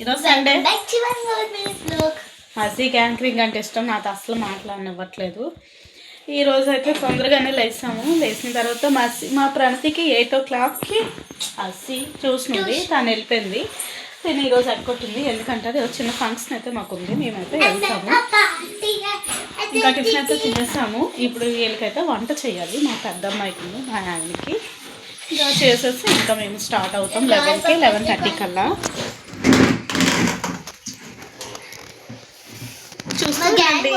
ఈరోజు Sunday. మసీ anchoring అంటే ఇష్టం. నాకు అసలు మాట్లాడనివ్వట్లేదు. ఈ రోజు అయితే తొందరగానే లేసాము. లేచిన తర్వాత మసి మా ప్రణతికి ఎయిట్ ఓ క్లాక్కి అసి చూసినది తను వెళ్ళిపోయింది. నేను ఈరోజు అడుకొట్టింది ఎందుకంటే అది చిన్న ఫంక్షన్ అయితే మాకు ఉంది మేమైతే వెళ్తాము. ఇంకా టిఫిన్ అయితే తినేసాము. ఇప్పుడు వీళ్ళకైతే వంట చేయాలి. మా పెద్ద అమ్మాయికి మా ఆయనకి. ఇంకా చేసేసి ఇంకా మేము స్టార్ట్ అవుతాం లెవెన్కి లెవెన్ థర్టీ కల్లా. చూస్తామండి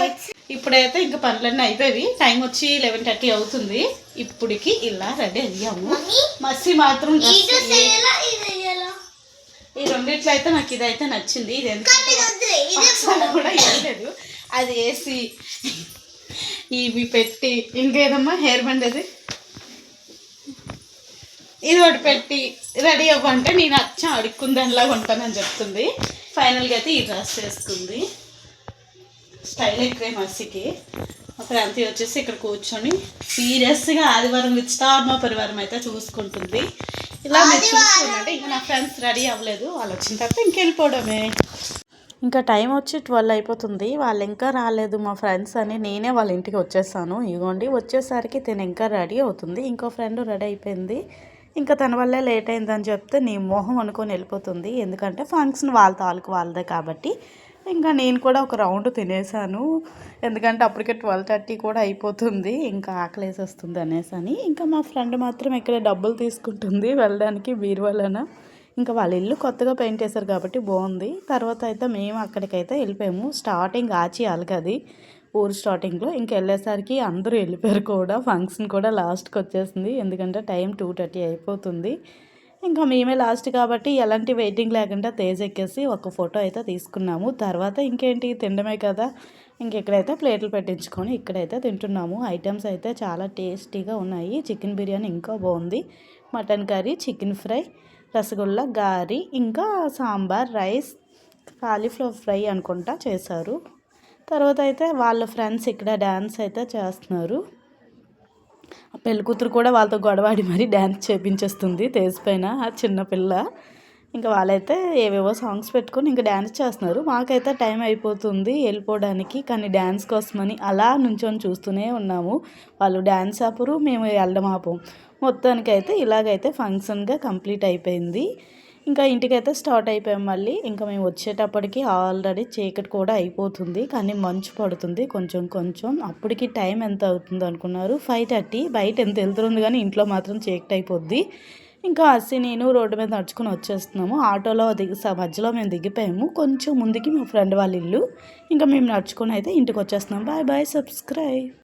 ఇప్పుడైతే ఇంకా పనులన్నీ అయిపోయి టైం వచ్చి లెవెన్ థర్టీ అవుతుంది. ఇప్పటికి ఇలా రెడీ అయ్యాము. మస్సి మాత్రం ఈ రెండిట్లో అయితే నాకు ఇదైతే నచ్చింది. ఇది ఎందుకంటే కూడా వేయలేదు అది వేసి ఇవి పెట్టి ఇంకేదమ్మా హెయిర్ బ్యాండ్ అది? ఇది ఒకటి పెట్టి రెడీ అవ్వంటే నేను అచ్చం అడుక్కుందానిలాగా ఉంటానని చెప్తుంది. ఫైనల్గా అయితే ఈ డ్రెస్ వేసుకుంది. స్టైల్ ఎక్కువే మస్సికి మా ప్రాంతి వచ్చేసి ఇక్కడ కూర్చొని సీరియస్గా ఆదివారం విత్ స్టార్ మా పరివారం అయితే చూసుకుంటుంది. ఇలా మీరు చూసుకుంటే ఇంకా నా ఫ్రెండ్స్ రెడీ అవ్వలేదు. వాళ్ళు వచ్చిన తర్వాత ఇంకెళ్ళిపోవడమే. ఇంకా టైం వచ్చి ట్వెల్వ్ అయిపోతుంది. వాళ్ళు ఇంకా రాలేదు మా ఫ్రెండ్స్ అని నేనే వాళ్ళ ఇంటికి వచ్చేసాను. ఇదిగోండి వచ్చేసరికి తను ఇంకా రెడీ అవుతుంది. ఇంకో ఫ్రెండ్ రెడీ అయిపోయింది. ఇంకా తన వల్లే లేట్ అయిందని చెప్తే నీ మొహం అనుకొని వెళ్ళిపోతుంది. ఎందుకంటే ఫంక్షన్ వాళ్ళ తాలూకు వాళ్ళదే కాబట్టి. ఇంకా నేను కూడా ఒక రౌండ్ తినేసాను. ఎందుకంటే అప్పటికే ట్వెల్వ్ థర్టీ కూడా అయిపోతుంది. ఇంకా ఆకలి వేసేస్తుంది అనేసి అని. ఇంకా మా ఫ్రెండ్ మాత్రం ఇక్కడ డబ్బులు తీసుకుంటుంది వెళ్ళడానికి బీరువాలన. ఇంకా వాళ్ళ ఇల్లు కొత్తగా పెయింట్ చేశారు కాబట్టి బాగుంది. తర్వాత అయితే మేము అక్కడికైతే వెళ్ళిపోయాము. స్టార్టింగ్ ఆచి అలగది ఊరు స్టార్టింగ్లో ఇంక వెళ్ళేసరికి అందరూ వెళ్ళిపోయారు కూడా. ఫంక్షన్ కూడా లాస్ట్కి వచ్చేసింది. ఎందుకంటే టైం టూ థర్టీ అయిపోతుంది. ఇంకా మేమే లాస్ట్ కాబట్టి ఎలాంటి వెయిటింగ్ లేకుండా తేజ్ ఎక్కేసి ఒక ఫోటో అయితే తీసుకున్నాము. తర్వాత ఇంకేంటి? తినడమే కదా. ఇంకెక్కడైతే ప్లేట్లు పెట్టించుకొని ఇక్కడైతే తింటున్నాము. ఐటమ్స్ అయితే చాలా టేస్టీగా ఉన్నాయి. చికెన్ బిర్యానీ ఇంకా బాగుంది. Mutton curry chicken fry rasgulla గారి ఇంకా సాంబార్ రైస్ కాలీఫ్లవర్ ఫ్రై అనుకుంటా చేశారు. తర్వాత అయితే వాళ్ళ ఫ్రెండ్స్ ఇక్కడ డ్యాన్స్ అయితే చేస్తున్నారు. ఆ కూడా వాళ్ళతో గొడవాడి మరీ డ్యాన్స్ చేపించేస్తుంది తేజ్ పైన ఆ చిన్న పిల్ల. ఇంకా వాళ్ళైతే ఏవేవో సాంగ్స్ పెట్టుకొని ఇంకా డ్యాన్స్ చేస్తున్నారు. మాకైతే టైం అయిపోతుంది వెళ్ళిపోవడానికి కానీ డ్యాన్స్ కోసమని అలా నుంచొని చూస్తూనే ఉన్నాము. వాళ్ళు డ్యాన్స్ ఆపరు మేము వెళ్ళడం ఆపం. మొత్తానికైతే ఇలాగైతే ఫంక్షన్గా కంప్లీట్ అయిపోయింది. ఇంకా ఇంటికైతే స్టార్ట్ అయిపోయాం మళ్ళీ. ఇంకా మేము వచ్చేటప్పటికి ఆల్రెడీ చీకటి కూడా అయిపోతుంది. కానీ మంచు పడుతుంది కొంచెం కొంచెం. అప్పటికి టైం ఎంత అవుతుంది అనుకున్నారు? Five thirty. బయట ఎంత వెళ్తుంది కానీ ఇంట్లో మాత్రం చీకటి అయిపోద్ది. ఇంకా అస్సి నేను రోడ్డు మీద నడుచుకుని వచ్చేస్తున్నాము. ఆటోలో దిగి మధ్యలో మేము దిగిపోయాము. కొంచెం ముందుకి మా ఫ్రెండ్ వాళ్ళ ఇల్లు. ఇంకా మేము నడుచుకొని అయితే ఇంటికి వచ్చేస్తున్నాం. Bye bye. సబ్స్క్రైబ్.